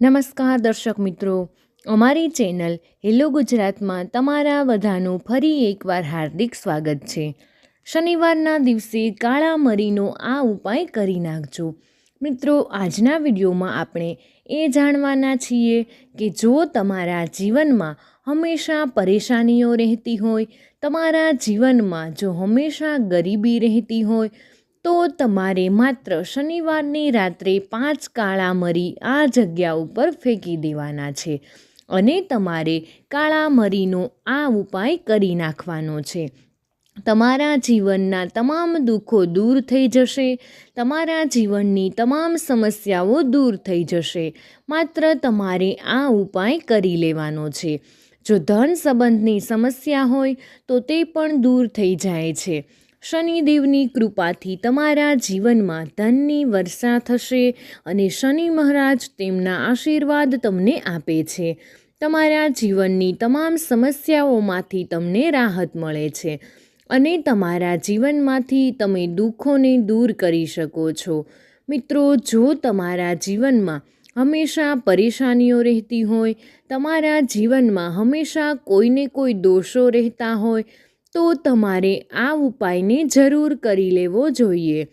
નમસ્કાર દર્શક મિત્રો, અમારી ચેનલ હેલો ગુજરાતમાં તમારા બધાનું ફરી એકવાર હાર્દિક સ્વાગત છે. શનિવારના દિવસે કાળા મરીનો આ ઉપાય કરી નાખજો. મિત્રો, આજના વિડીયોમાં આપણે એ જાણવાના છીએ કે જો તમારા જીવનમાં હંમેશા પરેશાનીઓ રહેતી હોય, તમારા જીવનમાં જો હંમેશા ગરીબી રહેતી હોય તો તમારે માત્ર શનિવારની રાત્રે પાંચ કાળા મરી આ જગ્યા ઉપર ફેંકી દેવાના છે અને તમારે કાળા મરીનો આ ઉપાય કરી નાખવાનો છે. તમારા જીવનના તમામ દુઃખો દૂર થઈ જશે, તમારા જીવનની તમામ સમસ્યાઓ દૂર થઈ જશે, માત્ર તમારે આ ઉપાય કરી લેવાનો છે. જો ધન સંબંધની સમસ્યા હોય તો તે પણ દૂર થઈ જાય છે. શનિદેવની કૃપાથી તમારા જીવનમાં ધનની વર્ષા થશે અને શનિ મહારાજ તેમના આશીર્વાદ તમને આપે છે. તમારા જીવનની તમામ સમસ્યાઓમાંથી તમને રાહત મળે છે અને તમારા જીવનમાંથી તમે દુઃખોને દૂર કરી શકો છો. મિત્રો, જો તમારા જીવનમાં હંમેશા પરેશાનીઓ રહેતી હોય, તમારા જીવનમાં હંમેશા કોઈને કોઈ દોષો રહેતા હોય તો તમારે આ ઉપાયને જરૂર કરી લેવો જોઈએ.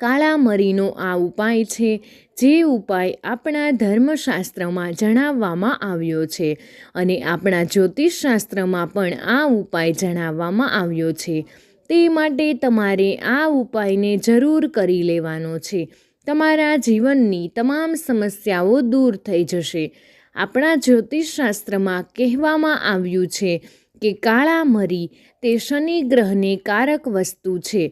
કાળા મરીનો આ ઉપાય છે, જે ઉપાય આપણા ધર્મશાસ્ત્રમાં જણાવવામાં આવ્યો છે અને આપણા જ્યોતિષશાસ્ત્રમાં પણ આ ઉપાય જણાવવામાં આવ્યો છે. તે માટે તમારે આ ઉપાયને જરૂર કરી લેવાનો છે. તમારા જીવનની તમામ સમસ્યાઓ દૂર થઈ જશે. આપણા જ્યોતિષશાસ્ત્રમાં કહેવામાં આવ્યું છે કે કાળા મરી તે શનિ ગ્રહને કારક વસ્તુ છે.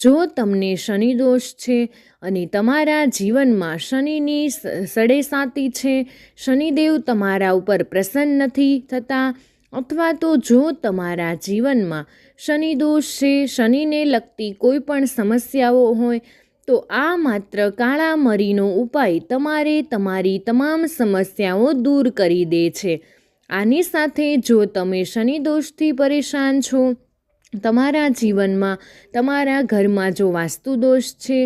જો તમને શનિ દોષ છે અને તમારા જીવનમાં શનિની સડેસાતી છે, શનિદેવ તમારા ઉપર પ્રસન્ન નથી થતા, અથવા તો જો તમારા જીવનમાં શનિ દોષ છે, શનિને લગતી કોઈ પણ સમસ્યાઓ હોય, તો આ માત્ર કાળા મરીનો ઉપાય તમારે તમારી તમામ સમસ્યાઓ દૂર કરી દે છે. આની સાથે જો તમે શનિ દોષથી પરેશાન છો, તમારા જીવનમાં તમારા ઘરમાં જો વાસ્તુ દોષ છે,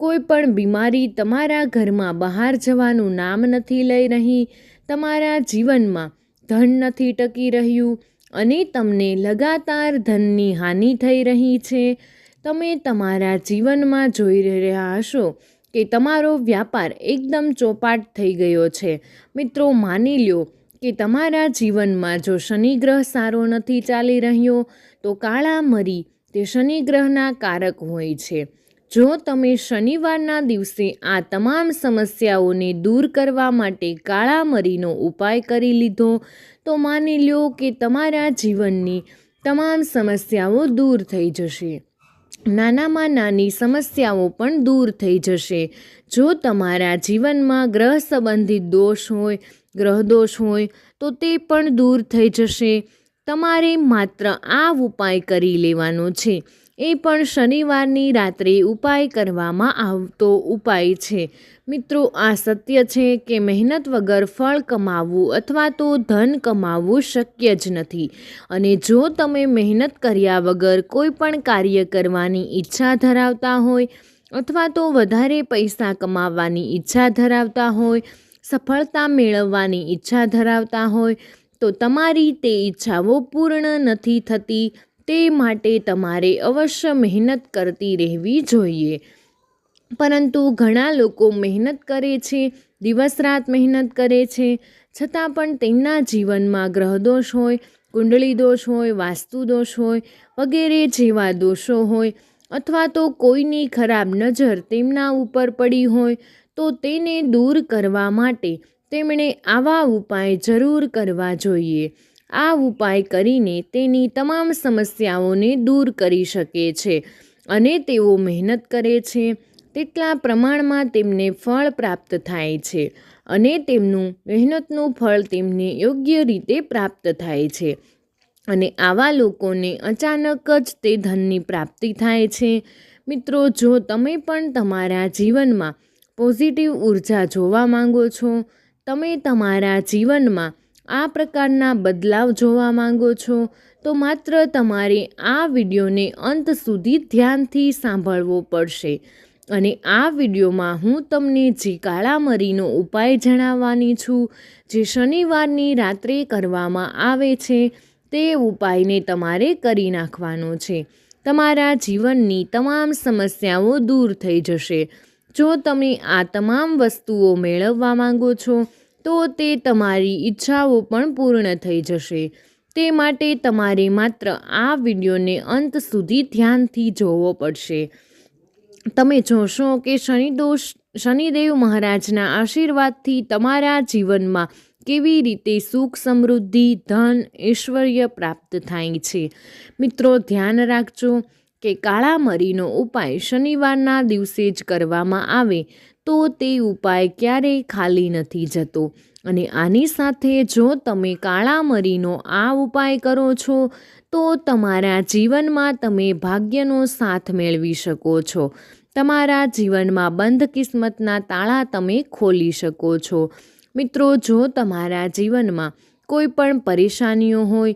કોઈ પણ બીમારી તમારા ઘરમાં બહાર જવાનું નામ નથી લઈ રહી, તમારા જીવનમાં ધન નથી ટકી રહ્યું અને તમને લગાતાર ધનની હાનિ થઈ રહી છે, તમે તમારા જીવનમાં જોઈ રહ્યા હશો કે તમારો વ્યાપાર એકદમ ચોપાટ થઈ ગયો છે. મિત્રો, માની લ્યો કે તમારા જીવનમાં જો શનિગ્રહ સારો નથી ચાલી રહ્યો, તો કાળા મરી તે શનિગ્રહના કારક હોય છે. જો તમે શનિવારના દિવસે આ તમામ સમસ્યાઓને દૂર કરવા માટે કાળા મરીનો ઉપાય કરી લીધો, તો માની લો કે તમારા જીવનની તમામ સમસ્યાઓ દૂર થઈ જશે. નાનામાં નાની સમસ્યાઓ પણ દૂર થઈ જશે. જો તમારા જીવનમાં ગ્રહ સંબંધિત દોષ હોય ગ્રહદોષ હોય તો તે પણ દૂર થઈ જશે. તમારે માત્ર આ ઉપાય કરી લેવાનો છે. એ પણ શનિવારની રાત્રે ઉપાય કરવામાં આવતો ઉપાય છે. મિત્રો, આ સત્ય છે કે મહેનત વગર ફળ કમાવવું અથવા તો ધન કમાવવું શક્ય જ નથી. અને જો તમે મહેનત કર્યા વગર કોઈ પણ કાર્ય કરવાની ઈચ્છા ધરાવતા હોય અથવા તો વધારે પૈસા કમાવવાની ઈચ્છા ધરાવતા હોય સફળતા મેળવવાની ઈચ્છા ધરાવતા હોય, તો તમારી તે ઈચ્છાઓ પૂર્ણ નથી થતી. તે માટે તમારે અવશ્ય મહેનત કરતી રહેવી જોઈએ. પરંતુ ઘણા લોકો મહેનત કરે છે, દિવસ રાત મહેનત કરે છે. છતાં પણ તેમના જીવનમાં ગ્રહદોષ હોય, કુંડળી દોષ હોય, વાસ્તુ દોષ હોય, વગેરે જેવા દોષો હોય, અથવા તો કોઈની ખરાબ નજર તેમના ઉપર પડી હોય તો તેને દૂર કરવા માટે તેમણે આવા ઉપાય જરૂર કરવા જોઈએ. આ ઉપાય કરીને તેની તમામ સમસ્યાઓને દૂર કરી શકે છે અને તેઓ મહેનત કરે છે. તેટલા પ્રમાણમાં તેમને ફળ પ્રાપ્ત થાય છે અને તેમનું મહેનતનું ફળ તેમને યોગ્ય રીતે પ્રાપ્ત થાય છે અને આવા લોકોને અચાનક જ તે ધનની પ્રાપ્તિ થાય છે. મિત્રો, જો તમે પણ તમારા જીવનમાં પોઝિટિવ ઊર્જા જોવા માંગો છો? તમે તમારા જીવનમાં આ પ્રકારના બદલાવ જોવા માંગો છો? તો માત્ર તમારે આ વિડીયોને અંત સુધી ધ્યાનથી સાંભળવો પડશે. અને આ વિડીયોમાં હું તમને જે કાળામરીનો ઉપાય જણાવવાની છું, જે શનિવારની રાત્રે કરવામાં આવે છે, તે ઉપાયને તમારે કરી નાખવાનો છે. તમારા જીવનની તમામ સમસ્યાઓ દૂર થઈ જશે. જો તમે આ તમામ વસ્તુઓ મેળવવા માંગો છો, તો તે તમારી ઈચ્છાઓ પણ પૂર્ણ થઈ જશે. તે માટે તમારે માત્ર આ વિડીયોને અંત સુધી ધ્યાનથી જોવો પડશે. તમે જોશો કે શનિદોષ શનિદેવ મહારાજના આશીર્વાદથી તમારા જીવનમાં કેવી રીતે સુખ સમૃદ્ધિ, ધન, ઐશ્વર્ય પ્રાપ્ત થાય છે. મિત્રો, ધ્યાન રાખજો. કે કાળા મરીનો ઉપાય શનિવારના દિવસે જ કરવામાં આવે, તો તે ઉપાય ક્યારેય ખાલી નથી જતો. અને આની સાથે જો તમે કાળા મરીનો આ ઉપાય કરો છો, તો તમારા જીવનમાં તમે ભાગ્યનો સાથ મેળવી શકો છો. તમારા જીવનમાં બંધ કિસ્મતના તાળા તમે ખોલી શકો છો. મિત્રો, જો તમારા જીવનમાં કોઈ પણ પરેશાનીઓ હોય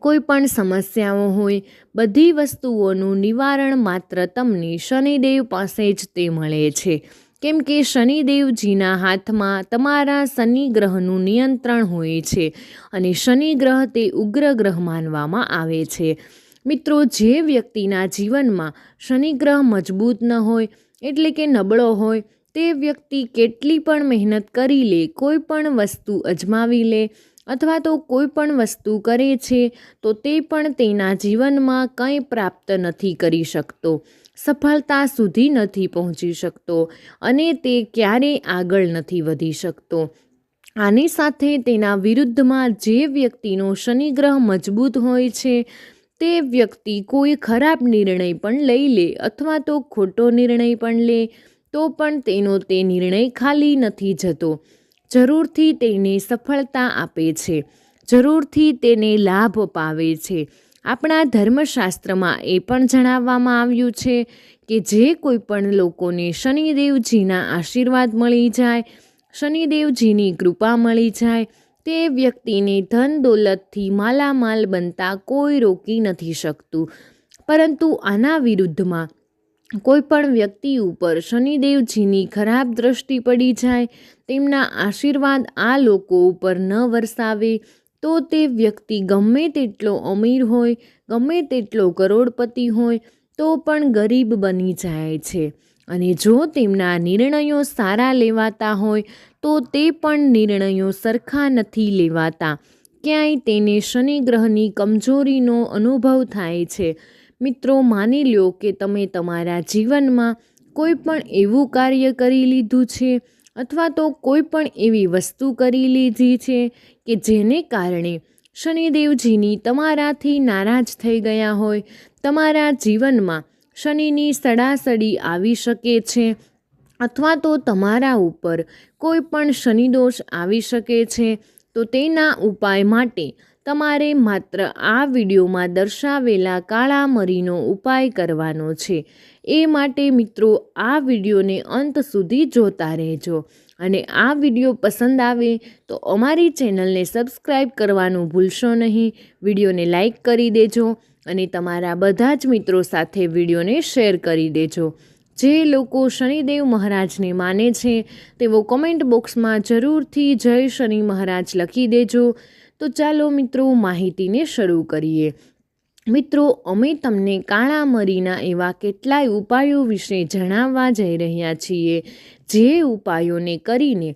કોઈ પણ સમસ્યાઓ હોય, બધી વસ્તુઓનું નિવારણ માત્ર તમને શનિદેવ પાસે જ તે મળે છે. કેમ કે શનિદેવજીના હાથમાં તમારા શનિ ગ્રહનું નિયંત્રણ હોય છે અને શનિ ગ્રહ તે ઉગ્ર ગ્રહ માનવામાં આવે છે. મિત્રો, જે વ્યક્તિના જીવનમાં શનિ ગ્રહ મજબૂત ન હોય, એટલે કે નબળો હોય, તે વ્યક્તિ કેટલી પણ મહેનત કરી લે, કોઈ પણ વસ્તુ અજમાવી લે અથવા તો કોઈ પણ વસ્તુ કરે છે, તો તે પણ તેના જીવનમાં કંઈ પ્રાપ્ત નથી કરી શકતો. સફળતા સુધી નથી પહોંચી શકતો અને તે ક્યારેય આગળ નથી વધી શકતો. આની સાથે તેના વિરુદ્ધમાં જે વ્યક્તિનો શનિગ્રહ મજબૂત હોય છે, તે વ્યક્તિ કોઈ ખરાબ નિર્ણય પણ લઈ લે અથવા તો ખોટો નિર્ણય પણ લે, તો પણ તેનો તે નિર્ણય ખાલી નથી જતો. જરૂરથી તેને સફળતા આપે છે. જરૂરથી તેને લાભ પાવે છે. આપણા ધર્મશાસ્ત્રમાં એ પણ જણાવવામાં આવ્યું છે કે જે કોઈ પણ લોકોને શનિદેવજીના આશીર્વાદ મળી જાય, શનિદેવજીની કૃપા મળી જાય, તે વ્યક્તિને ધન દોલતથી માલામાલ બનતા કોઈ રોકી નથી શકતું. પરંતુ આના વિરુદ્ધમાં કોઈ પણ વ્યક્તિ ઉપર શનિદેવજીની ખરાબ દ્રષ્ટિ પડી જાય, તેમના આશીર્વાદ આ લોકો ઉપર ન વરસાવે, તો તે વ્યક્તિ ગમે તેટલો અમીર હોય, ગમે તેટલો કરોડપતિ હોય, તો પણ ગરીબ બની જાય છે. અને જો તેમના નિર્ણયો સારા લેવાતા હોય, તો તે પણ નિર્ણયો સરખા નથી લેવાતા. ક્યાંય તેને શનિ ગ્રહની કમજોરીનો અનુભવ થાય છે. મિત્રો, માની લો કે તમે તમારા જીવનમાં કોઈ પણ એવું કાર્ય કરી લીધું છે અથવા તો કોઈ પણ એવી વસ્તુ કરી લીધી છે કે જેને કારણે શનિદેવજીની તમારાથી નારાજ થઈ ગયા હોય, તમારા જીવનમાં શનિની સડાસડી આવી શકે છે અથવા તો તમારા ઉપર કોઈ પણ શનિદોષ આવી શકે છે, તો તેના ઉપાય માટે તમારે માત્ર આ વિડીયોમાં દર્શાવેલા કાળા મરીનો ઉપાય કરવાનો છે. એ માટે મિત્રો, આ વિડીયોને અંત સુધી જોતા રહેજો. અને આ વીડિયો પસંદ આવે તો અમારી ચેનલને સબસ્ક્રાઈબ કરવાનું ભૂલશો નહીં. વિડીયોને લાઈક કરી દેજો અને તમારા બધા જ મિત્રો સાથે વિડીયોને શેર કરી દેજો. જે લોકો શનિદેવ મહારાજને માને છે, તેઓ કોમેન્ટ બોક્સમાં જરૂરથી જય શનિ મહારાજ લખી દેજો. તો ચાલો મિત્રો માહિતીને શરૂ કરીએ. મિત્રો, અમે તમને કાળા મરીના એવા કેટલાય ઉપાયો વિશે જણાવવા જઈ રહ્યા છીએ. જે ઉપાયોને કરીને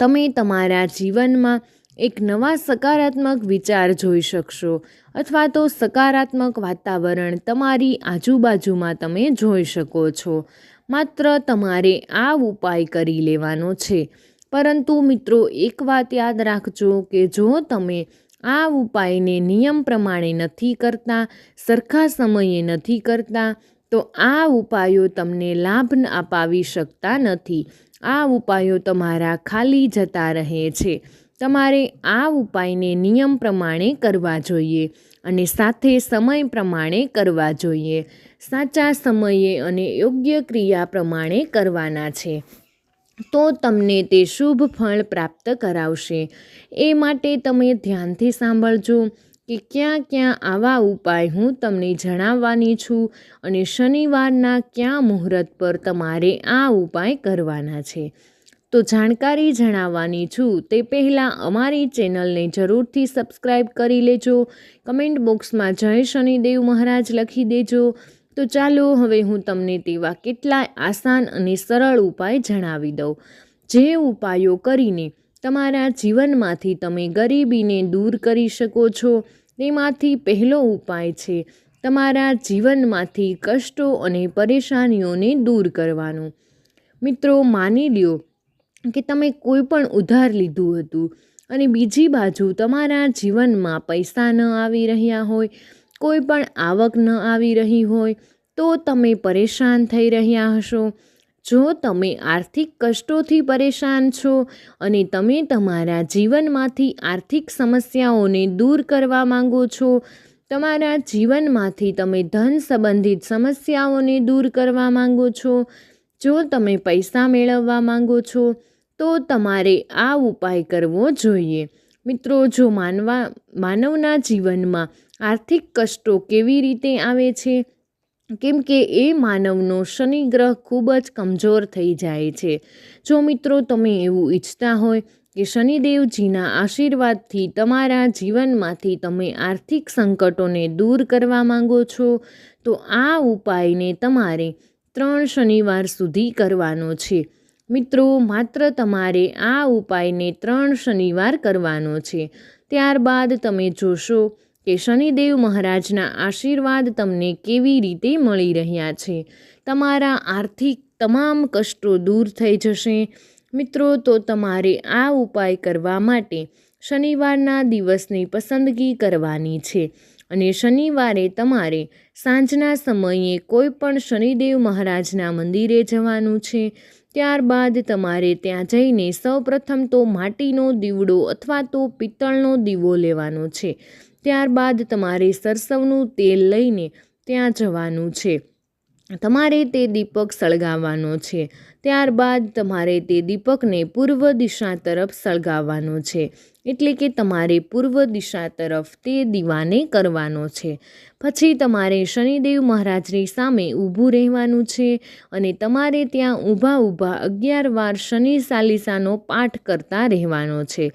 તમે તમારા જીવનમાં એક નવા સકારાત્મક વિચાર જોઈ શકશો અથવા તો સકારાત્મક વાતાવરણ તમારી આજુબાજુમાં તમે જોઈ શકો છો. માત્ર તમારે આ ઉપાય કરી લેવાનો છે. પરંતુ મિત્રો, એક વાત યાદ રાખજો કે જો તમે આ ઉપાયને નિયમ પ્રમાણે નથી કરતા, સરખા સમયે નથી કરતા, તો આ ઉપાયો તમને લાભ અપાવી શકતા નથી. આ ઉપાયો તમારા ખાલી જતા રહે છે. તમારે આ ઉપાયને નિયમ પ્રમાણે કરવા જોઈએ અને સાથે સમય પ્રમાણે કરવા જોઈએ. સાચા સમયે અને યોગ્ય ક્રિયા પ્રમાણે કરવાના છે. તો તમને તે શુભ ફળ પ્રાપ્ત કરાવશે. એ માટે તમે ધ્યાનથી સાંભળજો કે ક્યાં ક્યાં આવા ઉપાય હું તમને જણાવવાની છું અને શનિવારના ક્યાં મુહૂર્ત પર તમારે આ ઉપાય કરવાના છે. તો જાણકારી જણાવવાની છું, તે પહેલાં અમારી ચેનલને જરૂરથી સબસ્ક્રાઈબ કરી લેજો. કમેન્ટ બોક્સમાં જય શનિદેવ મહારાજ લખી દેજો. તો ચાલો હવે હું તમને તેવા કેટલાય આસાન અને સરળ ઉપાય જણાવી દઉં. જે ઉપાયો કરીને તમારા જીવનમાંથી તમે ગરીબીને દૂર કરી શકો છો, તેમાંથી પહેલો ઉપાય છે તમારા જીવનમાંથી કષ્ટો અને પરેશાનીઓને દૂર કરવાનું. મિત્રો, માની લ્યો કે તમે કોઈ પણ ઉધાર લીધું હતું અને બીજી બાજુ તમારા જીવનમાં પૈસા ન આવી રહ્યા હોય કોઈ પણ આવક ન આવી રહી હોય તો તમે પરેશાન થઈ રહ્યા હશો. જો તમે આર્થિક કષ્ટોથી પરેશાન છો અને તમે તમારા જીવનમાંથી આર્થિક સમસ્યાઓને દૂર કરવા માંગો છો, તમારા જીવનમાંથી તમે ધન સંબંધિત સમસ્યાઓને દૂર કરવા માંગો છો, જો તમે પૈસા મેળવવા માંગો છો, તો તમારે આ ઉપાય કરવો જોઈએ. મિત્રો, જો માનવા, માનવના જીવનમાં આર્થિક કષ્ટો કેવી રીતે આવે છે? કેમ કે એ માનવનો શનિ ગ્રહ ખૂબ જ કમજોર થઈ જાય છે. જો મિત્રો તમે એવું ઈચ્છતા હોય કે શનિદેવજીના આશીર્વાદથી તમારા જીવનમાંથી તમે આર્થિક સંકટોને દૂર કરવા માંગો છો, તો આ ઉપાયને તમારે ત્રણ શનિવાર સુધી કરવાનો છે. મિત્રો, માત્ર તમારે આ ઉપાયને ત્રણ શનિવાર કરવાનો છે. ત્યારબાદ તમે જોશો કે શનિદેવ મહારાજના આશીર્વાદ તમને કેવી રીતે મળી રહ્યા છે? તમારા આર્થિક તમામ કષ્ટો દૂર થઈ જશે. મિત્રો, તો તમારે આ ઉપાય કરવા માટે શનિવારના દિવસની પસંદગી કરવાની છે અને શનિવારે તમારે સાંજના સમયે કોઈ પણ શનિદેવ મહારાજના મંદિરે જવાનું છે. ત્યારબાદ તમારે ત્યાં જઈને સૌપ્રથમ તો માટીનો દીવડો અથવા તો પિત્તળનો દીવો લેવાનો છે. ત્યારબાદ તમારે સરસવનું તેલ લઈને ત્યાં જવાનું છે. તમારે તે દીપક સળગાવવાનો છે. ત્યારબાદ તમારે તે દીપકને પૂર્વ દિશા તરફ સળગાવવાનો છે. એટલે કે તમારે પૂર્વ દિશા તરફ તે દીવાને કરવાનો છે. પછી તમારે શનિદેવ મહારાજની સામે ઊભું રહેવાનું છે અને તમારે ત્યાં ઊભા ઊભા અગિયાર વાર શનિ સાલિસાનો પાઠ કરતા રહેવાનો છે.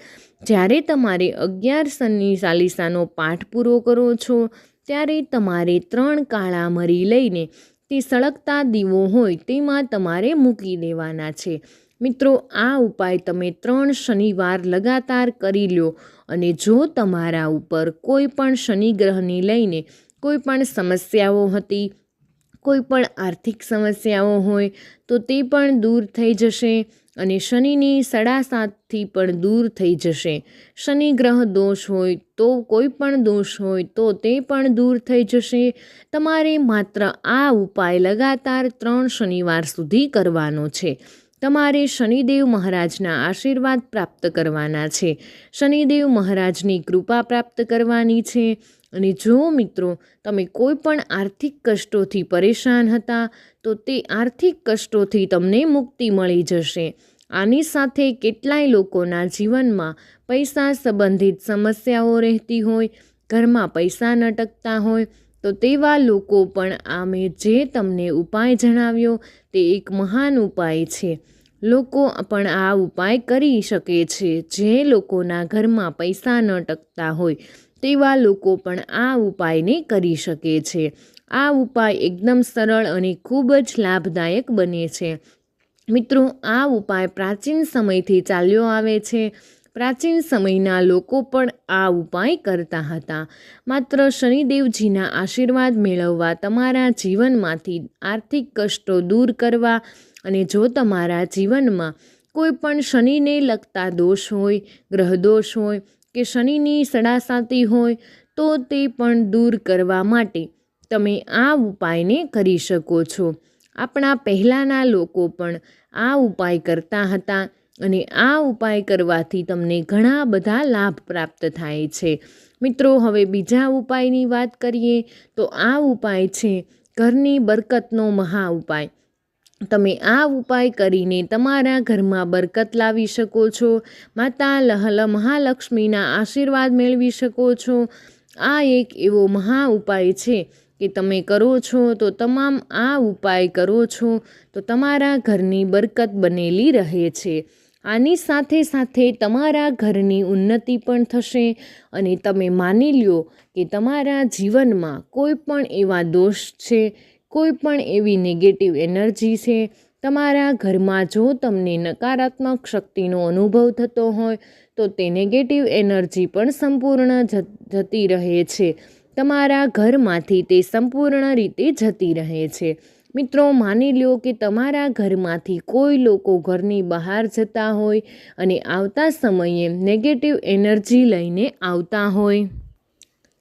જ્યારે તમારે અગિયાર શનિ ચાલીસાનો પાઠ પૂરો કરો છો, ત્યારે તમારે ત્રણ કાળા મરી લઈને તે સળગતા દીવો હોય તેમાં તમારે મૂકી દેવાના છે. મિત્રો, આ ઉપાય તમે ત્રણ શનિવાર લગાતાર કરી લો અને જો તમારા ઉપર કોઈ પણ શનિગ્રહને લઈને કોઈ પણ સમસ્યાઓ હતી, કોઈ પણ આર્થિક સમસ્યાઓ હોય, તો તે પણ દૂર થઈ જશે. અને શનિની સડા સાતથી પણ દૂર થઈ જશે. શનિ ગ્રહ દોષ હોય તો કોઈ પણ દોષ હોય તો તે પણ દૂર થઈ જશે. તમારે માત્ર આ ઉપાય લગાતાર ત્રણ શનિવાર સુધી કરવાનો છે. તમારે શનિદેવ મહારાજના આશીર્વાદ પ્રાપ્ત કરવાના છે. શનિદેવ મહારાજની કૃપા પ્રાપ્ત કરવાની છે. અને જો મિત્રો તમે કોઈ પણ આર્થિક કષ્ટોથી પરેશાન હતા, તો તે આર્થિક કષ્ટોથી તમને મુક્તિ મળી જશે. આની સાથે કેટલાય લોકોના જીવનમાં પૈસા સંબંધિત સમસ્યાઓ રહેતી હોય, ઘરમાં પૈસા ન ટકતા હોય, તો તેવા લોકો પણ આ મેં જે તમને ઉપાય જણાવ્યો તે એક મહાન ઉપાય છે. લોકો પણ આ ઉપાય કરી શકે છે. જે લોકોના ઘરમાં પૈસા ન ટકતા હોય તેવા લોકો પણ આ ઉપાયને કરી શકે છે. આ ઉપાય એકદમ સરળ અને ખૂબ જ લાભદાયક બને છે. મિત્રો, આ ઉપાય પ્રાચીન સમયથી ચાલ્યો આવે છે. પ્રાચીન સમયના લોકો પણ આ ઉપાય કરતા હતા. માત્ર શનિદેવજીના આશીર્વાદ મેળવવા, તમારા જીવનમાંથી આર્થિક કષ્ટો દૂર કરવા અને જો તમારા જીવનમાં કોઈ પણ શનિને લગતા દોષ હોય, ગ્રહદોષ હોય કે શનિની સડાસાતી હોય તો તે પણ દૂર કરવા માટે તમે આ ઉપાયને કરી શકો છો. આપણા પહેલાંના લોકો પણ આ ઉપાય કરતા હતા અને આ ઉપાય કરવાથી તમને ઘણા બધા લાભ પ્રાપ્ત થાય છે. મિત્રો, હવે બીજા ઉપાયની વાત કરીએ તો આ ઉપાય છે ઘરની બરકતનો મહા ઉપાય તમે આ ઉપાય કરીને તમારા ઘરમાં બરકત લાવી શકો છો, માતા લહલ મહાલક્ષ્મીના આશીર્વાદ મેળવી શકો છો. આ એક એવો મહા ઉપાય છે કે તમે કરો છો તો તમામ આ ઉપાય કરો છો તો તમારા ઘરની બરકત બનેલી રહે છે. આની સાથે સાથે તમારા ઘરની ઉન્નતિ પણ થશે અને તમે માની લ્યો કે તમારા જીવનમાં કોઈ પણ એવા દોષ છે કોઈ પણ એવી નેગેટિવ એનર્જી છે, તમારા ઘરમાં જો તમને નકારાત્મક શક્તિનો અનુભવ થતો હોય, તો તે નેગેટિવ એનર્જી પણ સંપૂર્ણ જતી રહે છે. તમારા ઘરમાંથી તે સંપૂર્ણ રીતે જતી રહે છે. મિત્રો, માની લો કે તમારા ઘરમાંથી કોઈ લોકો ઘરની બહાર જતા હોય અને આવતા સમયે નેગેટિવ એનર્જી લઈને આવતા હોય.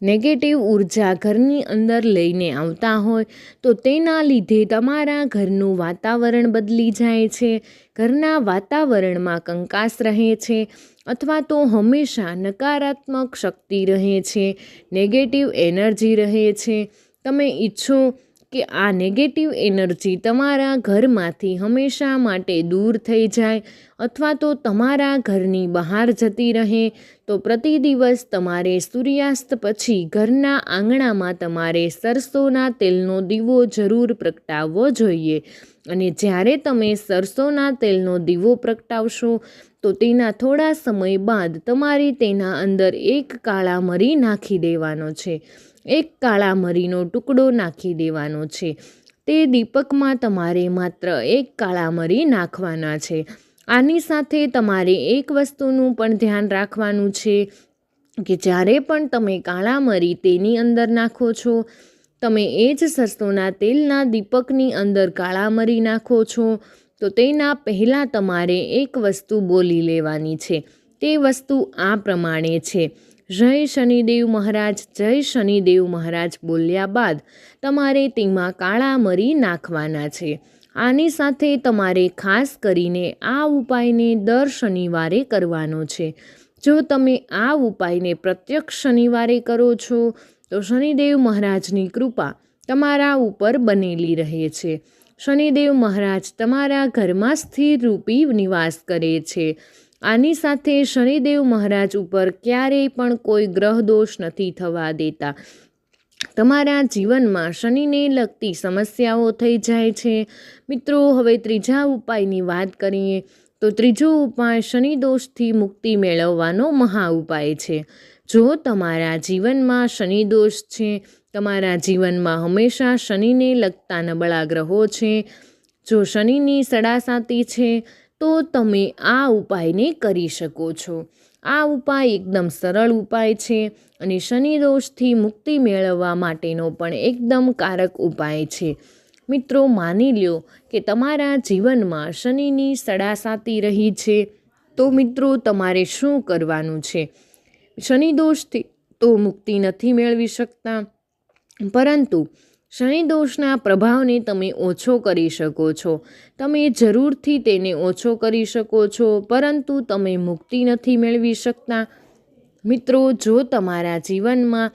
નેગેટિવ ઊર્જા ઘરની અંદર લઈને આવતા હોય, તો તેના લીધે તમારા ઘરનું વાતાવરણ બદલી જાય છે, ઘરના વાતાવરણમાં કંકાસ રહે છે, અથવા તો હંમેશા નકારાત્મક શક્તિ રહે છે, નેગેટિવ એનર્જી રહે છે. તમે ઈચ્છો કે આ નેગેટિવ એનર્જી તમારા ઘરમાંથી હંમેશા માટે દૂર થઈ જાય અથવા તો તમારા ઘરની બહાર જતી રહે, તો પ્રતિ દિવસ તમારે સૂર્યાસ્ત પછી ઘરના આંગણામાં તમારે સરસોના તેલનો દીવો જરૂર પ્રગટાવવો જોઈએ. અને જ્યારે તમે સરસોના તેલનો દીવો પ્રગટાવશો, તો તેના થોડા સમય બાદ તમારે તેના અંદર એક કાળા મરી નાખી દેવાનો છે. એક કાળા મરીનો ટુકડો નાખી દેવાનો છે. તે દીપકમાં તમારે માત્ર એક કાળા મરી નાખવાના છે. આની સાથે તમારે એક વસ્તુનું પણ ધ્યાન રાખવાનું છે કે જ્યારે પણ તમે કાળા મરી તેની અંદર નાખો છો, તમે એ જ સરસોના તેલના દીપકની અંદર કાળા મરી નાખો છો, તો તેના પહેલાં તમારે એક વસ્તુ બોલી લેવાની છે. તે વસ્તુ આ પ્રમાણે છે. જય શનિદેવ મહારાજ, જય શનિદેવ મહારાજ બોલ્યા બાદ તમારે તેમાં કાળા મરી નાખવાના છે. આની સાથે તમારે ખાસ કરીને આ ઉપાયને દર શનિવારે કરવાનો છે. જો તમે આ ઉપાયને પ્રત્યક્ષ શનિવારે કરો છો, તો શનિદેવ મહારાજની કૃપા તમારા ઉપર બનેલી રહે છે. શનિદેવ મહારાજ તમારા ઘરમાં સ્થિર રૂપી નિવાસ કરે છે. આની સાથે શનિદેવ મહારાજ ઉપર ક્યારેય પણ કોઈ ગ્રહ દોષ નથી થવા દેતા. તમારા જીવનમાં શનિને લગતી સમસ્યાઓ થઈ જાય છે. મિત્રો, હવે ત્રીજા ઉપાયની વાત કરીએ તો ત્રીજો ઉપાય શનિ દોષથી મુક્તિ મેળવવાનો મહા ઉપાય છે. જો તમારા જીવનમાં શનિ દોષ છે, તમારા જીવનમાં હંમેશા શનિને લગતા નબળા ગ્રહો છે. જો શનિની સડાસાતી છે તો તમે આ ઉપાયને કરી શકો છો. આ ઉપાય એકદમ સરળ ઉપાય છે અને શનિ દોષથી મુક્તિ મેળવવા માટેનો પણ એકદમ કારક ઉપાય છે. મિત્રો, માની લ્યો કે તમારા જીવનમાં શનિની સડાસાતી રહી છે. તો મિત્રો, તમારે શું કરવાનું છે? શનિ દોષથી તો મુક્તિ નથી મેળવી શકતા. પરંતુ શનિ દોષના પ્રભાવને તમે ઓછો કરી શકો છો. તમે જરૂરથી તેને ઓછો કરી શકો છો, પરંતુ તમે મુક્તિ નથી મેળવી શકતા. મિત્રો, જો તમારા જીવનમાં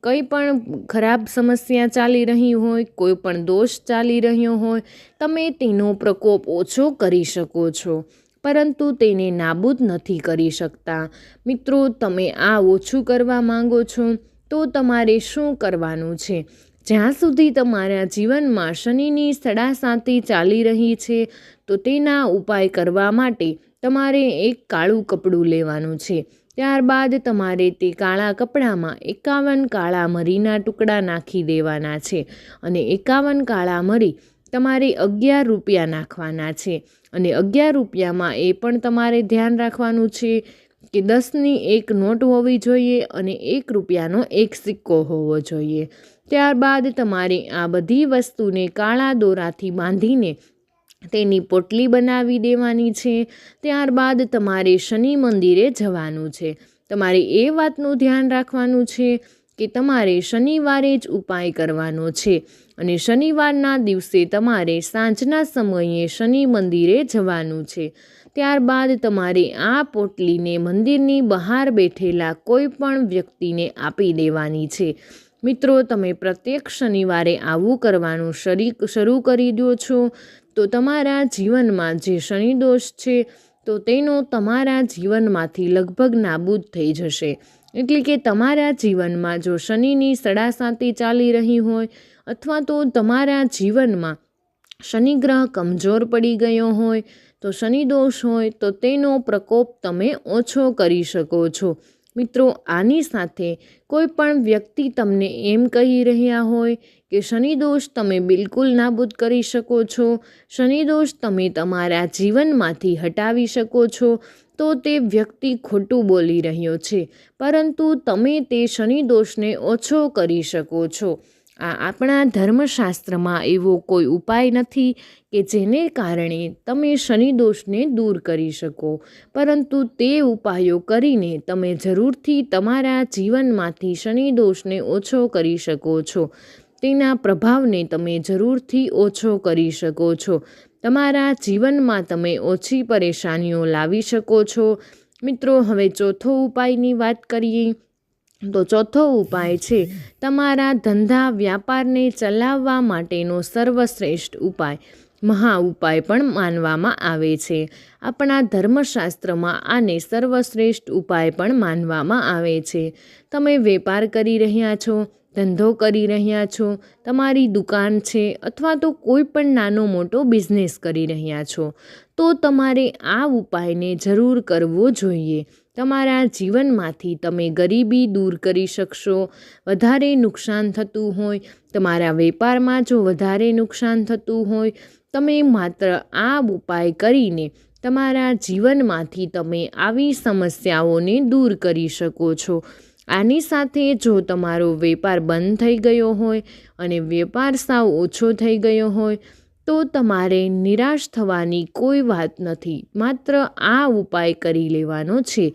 કંઈ પણ ખરાબ સમસ્યા ચાલી રહી હોય કોઈ પણ દોષ ચાલી રહ્યો હોય, તમે તેનો પ્રકોપ ઓછો કરી શકો છો, પરંતુ તેને નાબૂદ નથી કરી શકતા. મિત્રો, તમે આ ઓછું કરવા માંગો છો, તો તમારે શું કરવાનું છે? જ્યાં સુધી તમારા જીવનમાં શનિની સડાસાતી ચાલી રહી છે, તો તેના ઉપાય કરવા માટે તમારે એક કાળું કપડું લેવાનું છે. ત્યારબાદ તમારે તે કાળા કપડામાં એકાવન કાળા મરીના ટુકડા નાખી દેવાના છે અને એકાવન કાળા મરી તમારે અગિયાર રૂપિયા નાખવાના છે અને અગિયાર રૂપિયામાં એ પણ તમારે ધ્યાન રાખવાનું છે કે દસની એક નોટ હોવી જોઈએ અને એક રૂપિયાનો એક સિક્કો હોવો જોઈએ. ત્યારબાદ તમારે આ બધી વસ્તુને કાળા દોરાથી બાંધીને તેની પોટલી બનાવી દેવાની છે. ત્યારબાદ તમારે શનિ મંદિરે જવાનું છે. તમારે એ વાતનું ધ્યાન રાખવાનું છે કે તમારે શનિવારે જ ઉપાય કરવાનો છે અને શનિવારના દિવસે તમારે સાંજના સમયે શનિ મંદિરે જવાનું છે. ત્યારબાદ તમારે આ પોટલીને મંદિરની બહાર બેઠેલા કોઈ પણ વ્યક્તિને આપી દેવાની છે. મિત્રો, તમે પ્રત્યેક શનિવારે આવું કરવાનું શરી, શરૂ કરી દો છો, તો તમારા જીવનમાં જે શનિદોષ છે, તો તેનો તમારા જીવનમાંથી લગભગ નાબૂદ થઈ જશે. એટલે કે તમારા જીવનમાં જો શનિની સડાસાતી ચાલી રહી હોય, અથવા તો તમારા જીવનમાં શનિ ગ્રહ કમજોર પડી ગયો હોય, તો શનિદોષ હોય, તો તેનો પ્રકોપ તમે ઓછો કરી શકો છો. મિત્રો, આની સાથે કોઈ પણ વ્યક્તિ તમને એમ કહી રહ્યા હોય કે શનિદોષ તમે બિલકુલ નાબૂદ કરી શકો છો. શનિદોષ તમે તમારા જીવનમાંથી હટાવી શકો છો. તો તે વ્યક્તિ ખોટું બોલી રહ્યો છે. પરંતુ તમે તે શનિદોષને ઓછો કરી શકો છો. આ આપણા ધર્મશાસ્ત્રમાં એવો કોઈ ઉપાય નથી કે જેને કારણે તમે શનિદોષને દૂર કરી શકો. પરંતુ તે ઉપાયો કરીને તમે જરૂરથી તમારા જીવનમાંથી શનિદોષને ઓછો કરી શકો છો. તેના પ્રભાવને તમે જરૂરથી ઓછો કરી શકો છો. તમારા જીવનમાં તમે ઓછી પરેશાનીઓ લાવી શકો છો. મિત્રો, હવે ચોથો ઉપાયની વાત કરીએ. તો ચોથો ઉપાય છે, તમારા ધંધા વ્યાપારને ચલાવવા માટેનો સર્વશ્રેષ્ઠ ઉપાય. મહા ઉપાય પણ માનવામાં આવે છે. આપણા ધર્મશાસ્ત્રમાં આને સર્વશ્રેષ્ઠ ઉપાય પણ માનવામાં આવે છે. તમે વેપાર કરી રહ્યા છો, ધંધો કરી રહ્યા છો, તમારી દુકાન છે અથવા તો કોઈ પણ નાનો મોટો બિઝનેસ કરી રહ્યા છો, તો તમારે આ ઉપાયને જરૂર કરવો જોઈએ. તમારા જીવનમાંથી તમે ગરીબી દૂર કરી શકશો, વધારે નુકસાન થતું હોય, તમારા વેપારમાં જો વધારે નુકસાન થતું હોય, તમે માત્ર આ ઉપાય કરીને તમારા જીવનમાંથી તમે આવી સમસ્યાઓને દૂર કરી શકો છો. આની સાથે જો તમારો વેપાર બંધ થઈ ગયો હોય અને વેપાર સાવ ઓછો થઈ ગયો હોય તો તમારે નિરાશ થવાની કોઈ વાત નથી. માત્ર આ ઉપાય કરી લેવાનો છે.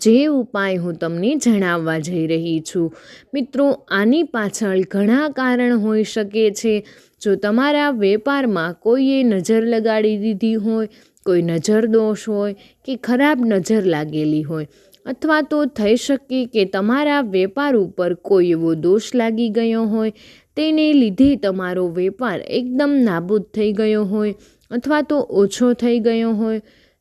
જે ઉપાય હું તમને જણાવવા જઈ રહી છું. મિત્રો, આની પાછળ ઘણા કારણ હોઈ શકે છે. જો તમારા વેપારમાં કોઈએ નજર લગાડી દીધી હોય, કોઈ નજર દોષ હોય કે ખરાબ નજર લાગેલી હોય, અથવા તો થઈ શકે કે તમારા વેપાર ઉપર કોઈ એવો દોષ લાગી ગયો હોય તેને લીધે તમારો વેપાર એકદમ નાબૂદ થઈ ગયો હોય અથવા તો ઓછો થઈ ગયો હોય.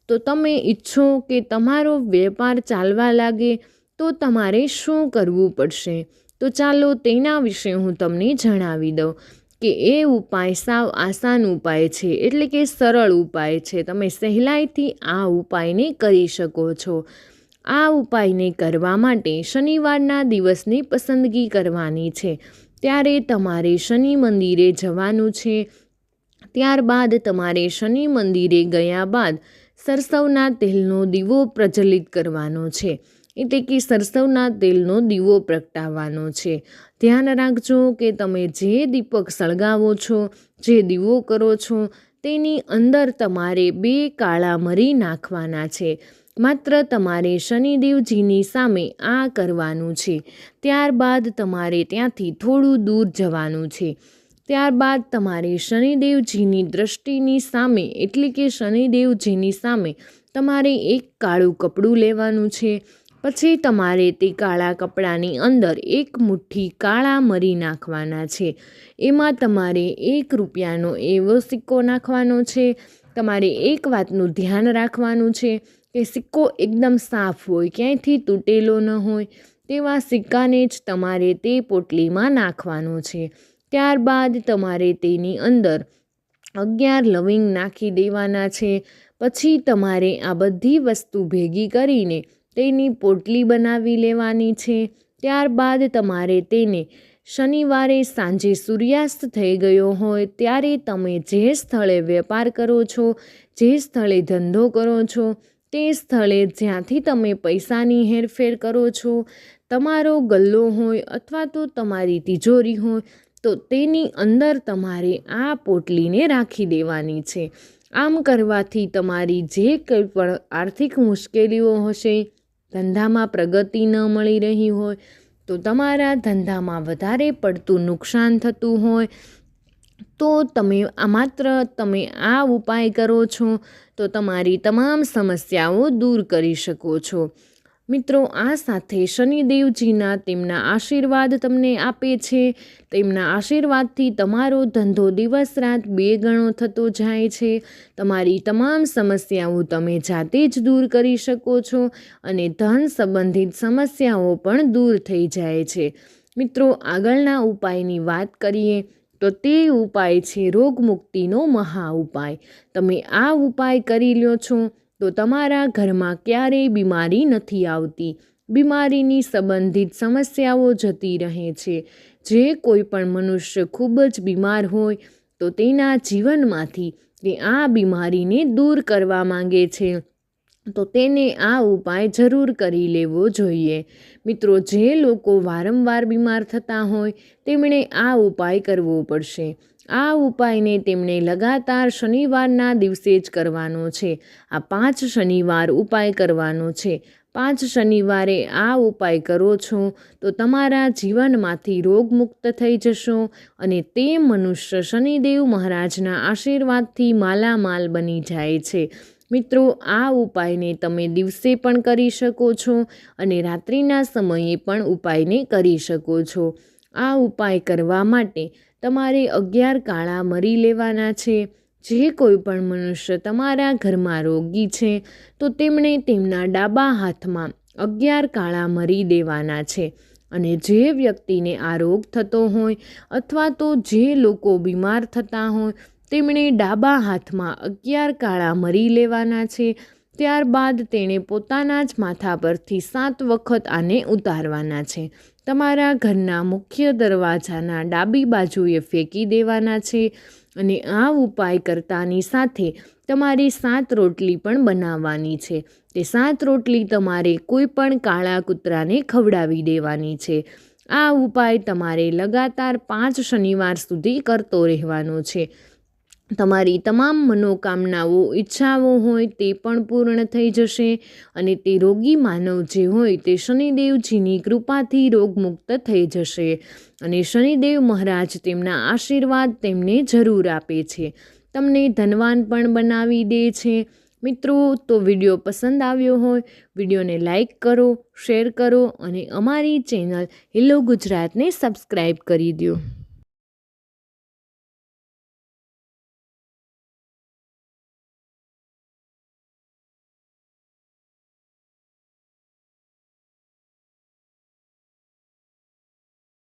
તો તમે ઈચ્છો કે તમારો વેપાર ચાલવા લાગે તો તમારે શું કરવું પડશે? તો ચાલો તેના વિશે હું તમને જણાવી દઉં કે એ ઉપાય સાવ આસાન ઉપાય છે, એટલે કે સરળ ઉપાય છે. તમે સહેલાઈથી આ ઉપાયને કરી શકો છો. આ ઉપાયને કરવા માટે શનિવારના દિવસની પસંદગી કરવાની છે. ત્યારે તમારે શનિ મંદિરે જવાનું છે. ત્યારબાદ તમારે શનિ મંદિરે ગયા બાદ સરસવના તેલનો દીવો પ્રજ્વલિત કરવાનો છે. એટલે કે સરસવના તેલનો દીવો પ્રગટાવવાનો છે. ધ્યાન રાખજો કે તમે જે દીપક સળગાવો છો, જે દીવો કરો છો, તેની અંદર તમારે બે કાળા મરી નાખવાના છે. માત્ર તમારે શનિદેવજીની સામે આ કરવાનું છે. ત્યારબાદ તમારે ત્યાંથી થોડું દૂર જવાનું છે. ત્યારબાદ તમારે શનિદેવજીની દૃષ્ટિની સામે, એટલે કે શનિદેવજીની સામે તમારે એક કાળું કપડું લેવાનું છે. પછી તમારે તે કાળા કપડાની અંદર એક મુઠ્ઠી કાળા મરી નાખવાના છે. એમાં તમારે એક રૂપિયાનો એવો સિક્કો નાખવાનો છે. તમારે એક વાતનું ધ્યાન રાખવાનું છે. કે સિક્કો એકદમ સાફ હોય, ક્યાંયથી તૂટેલો ન હોય, તેવા સિક્કાને જ તમારે તે પોટલીમાં નાખવાનો છે. ત્યારબાદ તમારે તેની અંદર અગિયાર લવિંગ નાખી દેવાના છે. પછી તમારે આ બધી વસ્તુ ભેગી કરીને તેની પોટલી બનાવી લેવાની છે. ત્યારબાદ તમારે તેને શનિવારે સાંજે સૂર્યાસ્ત થઈ ગયો હોય, ત્યારે તમે જે સ્થળે વેપાર કરો છો, જે સ્થળે ધંધો કરો છો તે સ્થળે જ્યાંથી તમે પૈસાની હેરફેર કરો છો, તમારો ગલ્લો હોય અથવા તો તમારી તિજોરી હોય, તો તેની અંદર તમારે આ પોટલીને રાખી દેવાની છે. આમ કરવાથી તમારી જે કંઈ પણ આર્થિક મુશ્કેલીઓ હશે, ધંધામાં પ્રગતિ ન મળી રહી હોય, તો તમારા ધંધામાં વધારે પડતું નુકસાન થતું હોય તો તમે આ માત્ર તમે આ ઉપાય કરો છો, તો તમારી તમામ સમસ્યાઓ દૂર કરી શકો છો. મિત્રો, આ સાથે શનિદેવજીના તેમના આશીર્વાદ તમને આપે છે. તેમના આશીર્વાદથી તમારો ધંધો દિવસ રાત બે ગણો થતો જાય છે. તમારી તમામ સમસ્યાઓ તમે જાતે જ દૂર કરી શકો છો અને ધન સંબંધિત સમસ્યાઓ પણ દૂર થઈ જાય છે. મિત્રો, આગળના ઉપાયની વાત કરીએ તો તે ઉપાય છે રોગમુક્તિનો મહા ઉપાય. તમે આ ઉપાય કરી લ્યો છો, તો તમારા ઘરમાં ક્યારેય બીમારી નથી આવતી. બીમારીની સંબંધિત સમસ્યાઓ જતી રહે છે. જે કોઈ પણ મનુષ્ય ખૂબ જ બીમાર હોય, તો તેના જીવનમાંથી તે આ બીમારીને દૂર કરવા માંગે છે. તો તેને આ ઉપાય જરૂર કરી લેવો જોઈએ. મિત્રો, જે લોકો વારંવાર બીમાર થતા હોય, તેમણે આ ઉપાય કરવો પડશે. આ ઉપાયને તેમણે લગાતાર શનિવારના દિવસે જ કરવાનો છે. આ પાંચ શનિવાર ઉપાય કરવાનો છે. પાંચ શનિવારે આ ઉપાય કરો છો, તો તમારા જીવનમાંથી રોગમુક્ત થઈ જશો અને તે મનુષ્ય શનિદેવ મહારાજના આશીર્વાદથી માલામાલ બની જાય છે. મિત્રો, આ ઉપાયને તમે દિવસે પણ કરી શકો છો અને રાત્રિના સમયે પણ ઉપાયને કરી શકો છો. આ ઉપાય કરવા માટે તમારે અગિયાર કાળા મરી લેવાના છે. જે કોઈ પણ મનુષ્ય તમારા ઘરમાં રોગી છે, તો તેમણે તેમના ડાબા હાથમાં અગિયાર કાળા મરી દેવાના છે. અને જે વ્યક્તિને આ રોગ થતો હોય અથવા તો જે લોકો બીમાર થતા હોય તેમણે ડાબા હાથમાં અગિયાર કાળા મરી લેવાના છે. ત્યારબાદ તેણે પોતાના જ માથા પરથી સાત વખત આને ઉતારવાના છે. તમારા ઘરના મુખ્ય દરવાજાના ડાબી બાજુએ ફેંકી દેવાના છે અને આ ઉપાય કરતાની સાથે તમારી સાત રોટલી પણ બનાવવાની છે. તે સાત રોટલી તમારે કોઈ પણ કાળા કૂતરાને ખવડાવી દેવાની છે. આ ઉપાય તમારે લગાતાર પાંચ શનિવાર સુધી કરતો રહેવાનો છે. તમારી તમામ મનોકામનાઓ, ઈચ્છાઓ હોય તે પણ પૂર્ણ થઈ જશે અને તે રોગી માનવ જે હોય તે શનિદેવજીની કૃપાથી રોગમુક્ત થઈ જશે. અને શનિદેવ મહારાજ તેમના આશીર્વાદ તેમને જરૂર આપે છે. તમને ધનવાન પણ બનાવી દે છે. મિત્રો, તો વીડિયો પસંદ આવ્યો હોય, વિડીયોને લાઈક કરો, શેર કરો અને અમારી ચેનલ હેલો ગુજરાતને સબસ્ક્રાઈબ કરી દો